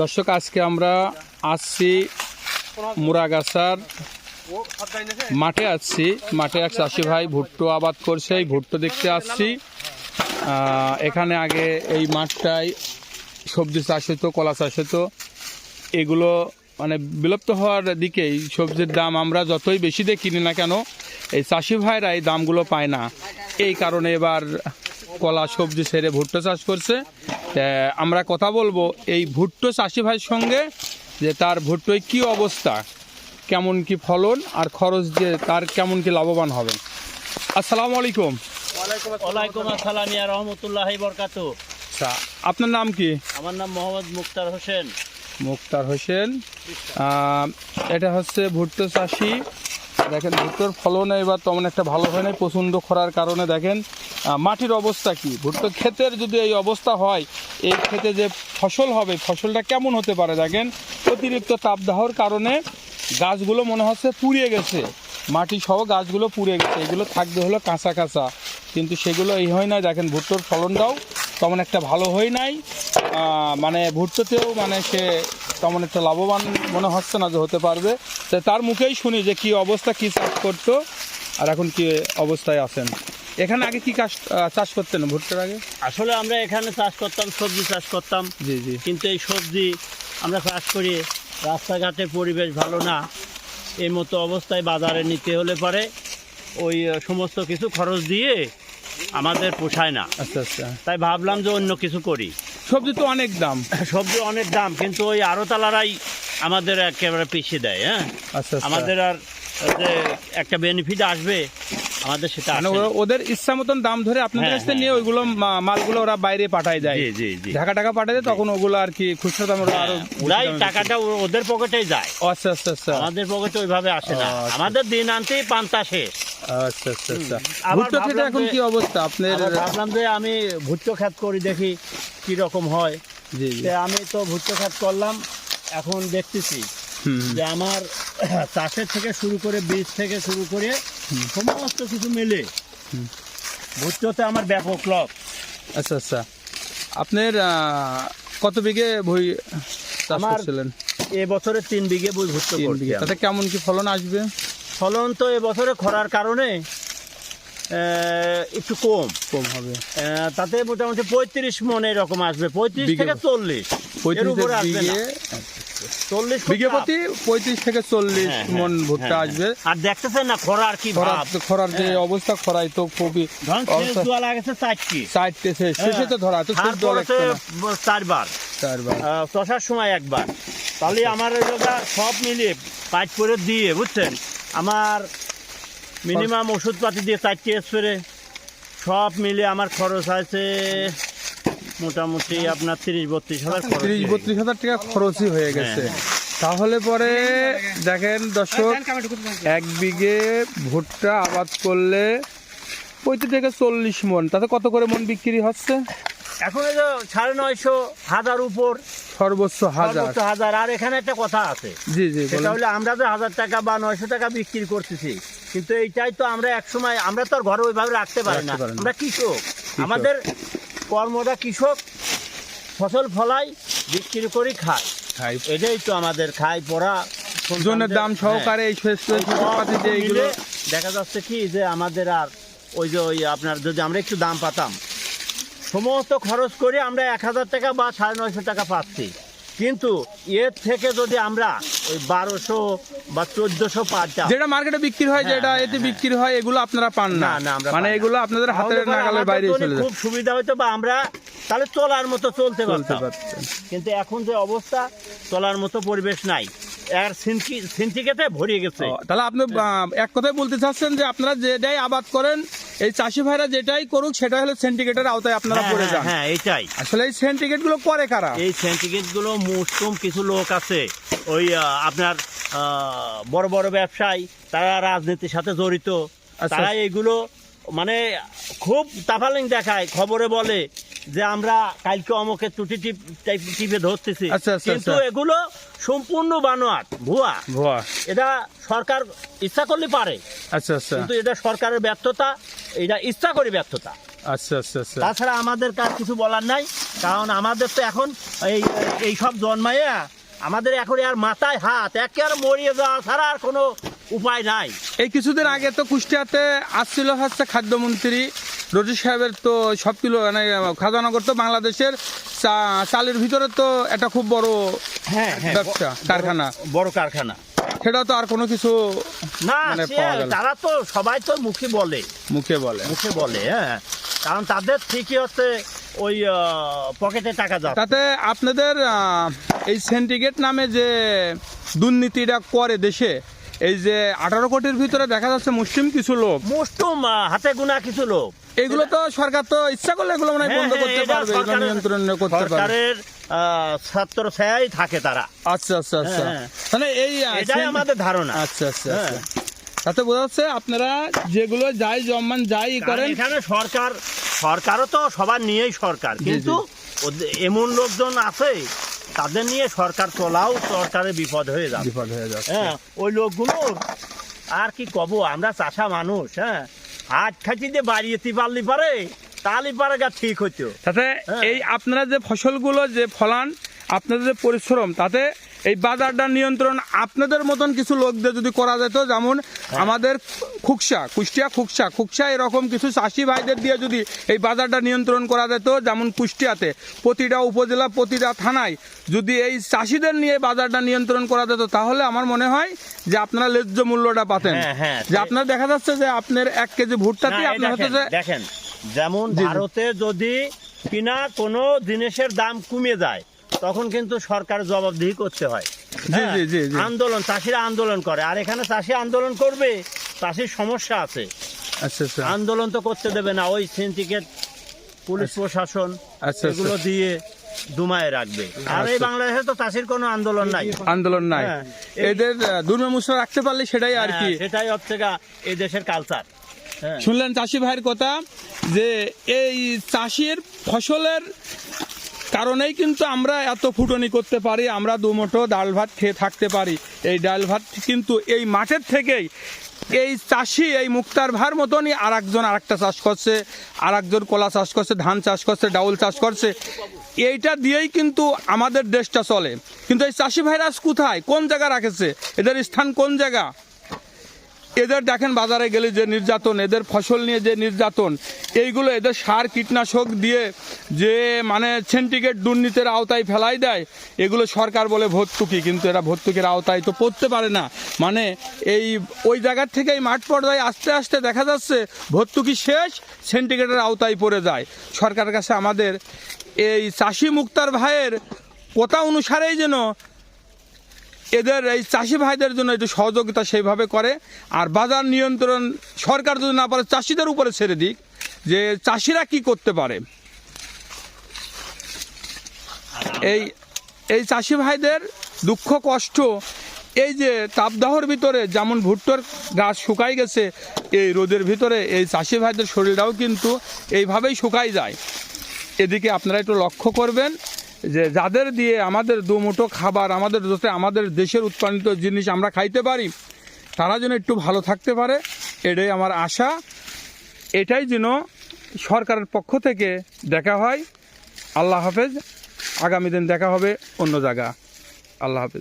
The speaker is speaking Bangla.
দর্শক, আজকে আমরা আসছি মুরাগাছার মাঠে আসছি। মাঠে এক চাষি ভাই, ভুট্টো আবাদ করছে। এই ভুট্টো দেখতে আসছি। এখানে আগে এই মাঠটায় সবজি চাষ হতো, কলা চাষ হতো। এগুলো মানে বিলুপ্ত হওয়ার দিকেই সবজির দাম আমরা যতই বেশি দিয়ে কিনি না কেন, এই চাষি ভাইরা এই দামগুলো পায় না। এই কারণে এবার কলা, সবজি ছেড়ে ভুট্টো চাষ করছে। আমরা কথা বলব এই ভুট্টো চাষি ভাইয়ের সঙ্গে যে তার ভুট্টোয় কি অবস্থা কেমন কি ফলন আর খরচ দিয়ে তার কেমন কি লাভবান হবেন আসসালামু আলাইকুম। ওয়ালাইকুম আসসালাম ইয়া রহমতুল্লাহি বরকাত। আচ্ছা আপনার নাম কি? আমার নাম মোহাম্মদ মুক্তার হোসেন। মুক্তার হোসেন। এটা হচ্ছে ভুট্টো চাষি। দেখেন ভুট্টোর ফলন এবার তেমন একটা ভালো হয় নাই প্রচণ্ড খরার কারণে। দেখেন মাটির অবস্থা কি? ভুট্টো ক্ষেতের যদি এই অবস্থা হয়, এই ক্ষেতে যে ফসল হবে ফসলটা কেমন হতে পারে দেখেন? অতিরিক্ত তাপদাহর কারণে গাছগুলো মনে হচ্ছে পুড়িয়ে গেছে। মাটি সহ গাছগুলো পুড়ে গেছে। এগুলো থাকবে হলো কাঁচা কাঁচা। কিন্তু সেগুলো এই হয় না দেখেন, ভুট্টোর ফলনটাও তেমন একটা ভালো হয় নাই। মানে ভুট্টোতেও মানে সে তেমন একটা লাভবান মনে হচ্ছে না যে হতে পারবে। তার মুখেই শুনি যে কি অবস্থা, কি চাষ করতো, আর এখন কি অবস্থায় আছেন? এখানে আগে কি কাজ চাষ করতেন ভুট্টোর আগে? আসলে আমরা এখানে চাষ করতাম সবজি চাষ করতাম। জি জি। কিন্তু এই সবজি আমরা চাষ করি রাস্তাঘাটের পরিবেশ ভালো না এই মতো অবস্থায় বাজারে নিতে হলে পরে ওই সমস্ত কিছু খরচ দিয়ে আমাদের পোষায় না। আচ্ছা আচ্ছা। তাই ভাবলাম যে অন্য কিছু করি। সবজি তো অনেক দাম। সবজি অনেক দাম কিন্তু ওই আড়তালারাই আমাদের একেবারে পিছিয়ে দেয় হ্যাঁ? আচ্ছা আচ্ছা। আমাদের আর যে একটা বেনিফিট আসবে আমাদের সেটা মানে ওদের ইচ্ছা মতন দাম ধরে আপনাদের হ্যাঁ, কাছ থেকে হ্যাঁ। নিয়ে ওইগুলো মা- মালগুলো ওরা বাইরে পাঠায় দেয় জি জি ঢাকা টাকা পাঠায় দেয় তখন ওগুলো আর কি খুচরা দাম ওরা আরও ওরাই টাকাটা ওদের পকেটেই যায়। আচ্ছা আচ্ছা আচ্ছা। আমাদের পকেটে ওইভাবে আসে না। আচ্ছা। আমাদের দিন আনতেই পান্তা শেষ। আচ্ছা আচ্ছা আচ্ছা। ভুট্টো খেতে এখন কি অবস্থা? আপনার ভাবলাম যে আমি ভুট্টো খাত করি দেখি কি রকম হয়। জি আমি তো ভুট্টো খাত করলাম এখন দেখতেছি। যে আমার চাষের থেকে শুরু করে বীজ থেকে শুরু করে সমস্ত কিছু মিলে। হুম। হতে আমার ব্যাপক লস আচ্ছা আচ্ছা। আপনার কত বিঘে ভুই চাষ করছিলেন? এ বছরে তিন বিঘে বই তিন করছি তাতে কেমন কি ফলন আসবে? ফলন তো এবছরে খরার কারণে একটু কম। কম হবে। তাতে মোটামুটি পঁয়ত্রিশ মন এরকম আসবে। পঁয়ত্রিশ থেকে চল্লিশ। এর উপরে আসবে চল্লিশ বিঘে প্রতি পঁয়ত্রিশ থেকে চল্লিশ হ্যাঁ, মন হ্যাঁ, ভুট্টা হ্যাঁ, আসবে। আর দেখতেছেন না খরার কি খরার যে হ্যাঁ। অবস্থা খরাই তো খুবই চারটি। শেষ শেষে তো ধরা তো। চারবার। চারবার। চষার সময় একবার। তাহলে আমার সব মিলিয়ে পাইপ করে দিয়ে বুঝছেন? আমার মিনিমাম ওষুধপাতি দিয়ে চারটে স্প্রে সব মিলিয়ে আমার খরচ আছে মোটামুটি আপনার তিরিশ বত্রিশ হাজার তিরিশ বত্রিশ হাজার টাকা খরচই হয়ে গেছে। তাহলে পরে দেখেন দর্শক এক বিঘে ভুট্টা আবাদ করলে পঁয়ত্রিশ থেকে চল্লিশ মন। তাতে কত করে মন বিক্রি হচ্ছে? এখন এই যে সাড়ে নয়শো হাজার উপর। সর্বোচ্চ হাজার। হাজার। আর এখানে একটা কথা আছে। জি জি সেটা বলেন। হলে আমরা যে হাজার টাকা বা নয়শো টাকা বিক্রি করতেছি কিন্তু এইটাই তো আমরা এক সময় আমরা তো আর ঘরে ওইভাবে রাখতে পারি না। রাখতে পারি না। আমরা কৃষক। আমাদের কর্মটা কৃষক ফসল ফলাই বিক্রি করি খায়। খাই এটাই তো আমাদের খাই পড়া জনের দাম সহকারে এই শেষ শেষ যে এইগুলো দেখা যাচ্ছে কি যে আমাদের আর ওই যে ওই আপনার যদি আমরা একটু দাম পাতাম সমস্ত খরচ করে আমরা এক হাজার টাকা বা সাড়ে নয়শো টাকা পাচ্ছি। কিন্তু এর থেকে যদি আমরা ওই বারোশো বা চোদ্দশো যেটা মার্কেটে বিক্রি হয় হ্যাঁ, যেটা হ্যাঁ, এতে হ্যাঁ। বিক্রি হয় এগুলো আপনারা পান না। মানে এগুলো আপনাদের হাতের নাগালের বাইরে চলে যায়। খুব সুবিধা হতো বা আমরা তাহলে চলার মতো চলতে চলতে পারতাম। কিন্তু এখন যে অবস্থা চলার মতো পরিবেশ নাই। ভরিয়ে গেছে। তাহলে আপনি এক কথায় বলতে চাচ্ছেন যে আপনারা যেটাই আবাদ করেন এই চাষি ভাইরা যেটাই করুক সেটা হলো সেন্টিগ্রেটের আওতায় আপনারা হ্যাঁ, পড়ে হ্যাঁ, যান। হ্যাঁ এটাই আসলে এই সেন্টিগ্রেটগুলো করে কারা? এই সেন্টিগেটগুলো মুসলিম কিছু লোক আছে ওই আপনার বড় বড় ব্যবসায়ী তারা রাজনীতির সাথে জড়িত। আচ্ছা। তারা এইগুলো মানে খুব তাফালিং দেখায় খবরে বলে যে আমরা কালকে অমকে ত্রুটি টিপ ধরতেছি। আচ্ছা, আচ্ছা, কিন্তু আচ্ছা। এগুলো সম্পূর্ণ বানোয়াট ভুয়া। ভুয়া। এটা সরকার ইচ্ছা করলে পারে। আচ্ছা আচ্ছা। কিন্তু এটা সরকারের ব্যর্থতা এটা ইচ্ছা করে ব্যর্থতা। আচ্ছা আচ্ছা আচ্ছা। তাছাড়া আমাদের কার কিছু বলার নাই কারণ আমাদের তো এখন এই এই সব জন্মাইয়া আমাদের এখন আর মাথায় হাত একে আর মরিয়ে যাওয়া ছাড়া আর কোনো উপায় নাই। এই কিছুদিন আগে তো কুষ্টিয়াতে আসছিল হচ্ছে খাদ্যমন্ত্রী রজি সাহেবের তো সব কিলো মানে খাজানগর তো বাংলাদেশের চালের ভিতরে তো এটা খুব বড় হ্যাঁ ব্যবসা কারখানা। বড় কারখানা। সেটা তো আর কোনো কিছু না মানে গেল। তারা তো সবাই তো মুখে বলে। মুখে বলে। মুখে বলে হ্যাঁ। কারণ তাদের ঠিকই হচ্ছে ওই পকেটে টাকা যাচ্ছে। তাতে আপনাদের এই সেন্টিগেট নামে যে দুর্নীতিটা করে দেশে এই যে আঠারো কোটির ভিতরে দেখা যাচ্ছে মুসলিম কিছু লোক। আহ, হাতে গোনা কিছু লোক। এগুলো তো সরকার তো ইচ্ছা করলে এগুলো মানে হ্যাঁ, বন্ধ হ্যাঁ, করতে পারবে এগুলো নিয়ন্ত্রণ করতে পারবে। সরকারের ছাত্র ছায়াই থাকে তারা। আচ্ছা আচ্ছা আচ্ছা। হ্যাঁ। মানে এই এটাই আমাদের ধারণা। আচ্ছা আচ্ছা হ্যাঁ। আচ্ছা। তাতে বোঝা যাচ্ছে আপনারা যেগুলো যাই জমান যাই করেন এখানে সরকার সরকারও তো সবার নিয়েই সরকার। কিন্তু এমন লোকজন আছে তাদের নিয়ে সরকার চলাও সরকারের বিপদ হয়ে যাবে। বিপদ হয়ে যাবে হ্যাঁ ওই লোকগুলোর আর কি কব আমরা চাষা মানুষ হ্যাঁ। হাত খাটি দিয়ে বাড়িয়েতে পারলি পারে তাহলে পারে গা ঠিক হইতো। তাতে হ্যাঁ। এই আপনারা যে ফসলগুলো যে ফলান আপনাদের যে পরিশ্রম তাতে এই বাজারটা নিয়ন্ত্রণ আপনাদের মতন কিছু লোকদের যদি করা যেত যেমন হ্যাঁ। আমাদের খুকসা কুষ্টিয়া খুকসা খুকসা এরকম কিছু চাষি ভাইদের দিয়ে যদি এই বাজারটা নিয়ন্ত্রণ করা যেত যেমন কুষ্টিয়াতে প্রতিটা উপজেলা প্রতিটা থানায় যদি এই চাষিদের নিয়ে বাজারটা নিয়ন্ত্রণ করা যেত তাহলে আমার মনে হয় যে আপনারা ন্যায্য মূল্যটা পাতেন হ্যাঁ, হ্যাঁ। যে আপনার দেখা যাচ্ছে যে আপনার এক কেজি ভুট্টাতে আপনার হচ্ছে দেখেন, যেমন। ভারতে যদি কিনা কোনো জিনিসের দাম কমে যায় তখন কিন্তু সরকার জবাবদিহি করতে হয়। হ্যাঁ। আন্দোলন চাষিরা আন্দোলন করে। আর এখানে চাষি আন্দোলন করবে চাষির সমস্যা আছে। আচ্ছা আচ্ছা। আন্দোলন তো করতে দেবে না। ওই সিন্ডিকেট পুলিশ প্রশাসন আচ্ছা, এগুলো আচ্ছা। দিয়ে দুমায় রাখবে। আর এই। বাংলাদেশে তো চাষির কোনো আন্দোলন নাই। আন্দোলন নাই। হ্যাঁ, এদের দুর্মুষ রাখতে পারলে সেটাই আর কি। হ্যাঁ, সেটাই হচ্ছে এই দেশের কালচার শুনলেন চাষি ভাইয়ের কথা যে এই চাষির ফসলের কারণেই কিন্তু আমরা এত ফুটনি করতে পারি, আমরা দুমুঠো ডাল ভাত খেয়ে থাকতে পারি। এই ডাল ভাত কিন্তু এই মাঠের থেকেই এই চাষি, এই মুক্তার ভার মতনই আর একজন আর একটা চাষ করছে আর একজন কলা চাষ করছে, ধান চাষ করছে, ডাউল চাষ করছে। এইটা দিয়েই কিন্তু আমাদের দেশটা চলে। কিন্তু এই চাষি ভাইরাস কোথায়? কোন জায়গা রাখেছে? এদের স্থান কোন জায়গা? এদের দেখেন বাজারে গেলে যে নির্যাতন, এদের ফসল নিয়ে যে নির্যাতন, এইগুলো এদের সার, কীটনাশক দিয়ে যে মানে সেন্টিকেট দুর্নীতির আওতায় ফেলাই দেয়, এগুলো সরকার বলে ভর্তুকি, কিন্তু এরা ভর্তুকির আওতায় তো পড়তে পারে না। মানে এই, ওই জায়গার থেকে এই মাঠ পর্যায়ে আস্তে আস্তে দেখা যাচ্ছে ভর্তুকি শেষ সেন্টিকেটের আওতায় পড়ে যায়। সরকারের কাছে আমাদের এই চাষি মুক্তার ভাইয়ের কথা অনুসারেই যেন এদের এই চাষি ভাইদের জন্য একটু সহযোগিতা সেইভাবে করে। আর বাজার নিয়ন্ত্রণ সরকার যদি না পারে, চাষিদের উপরে ছেড়ে দিক যে চাষিরা কি করতে পারে। এই এই চাষি ভাইদের দুঃখ, কষ্ট, এই যে তাপদাহর ভিতরে যেমন ভুট্টোর গাছ শুকাই গেছে, এই রোদের ভিতরে এই চাষি ভাইদের শরীরটাও কিন্তু এইভাবেই শুকাই যায়। এদিকে আপনারা একটু লক্ষ্য করবেন যে যাদের দিয়ে আমাদের দুমুঠো খাবার, আমাদের যাতে আমাদের দেশের উৎপাদিত জিনিস আমরা খাইতে পারি, তারা যেন একটু ভালো থাকতে পারে, এটাই আমার আশা। এটাই যেন সরকারের পক্ষ থেকে দেখা হয়। আল্লাহ হাফেজ। আগামী দিন দেখা হবে অন্য জায়গা। আল্লাহ হাফেজ।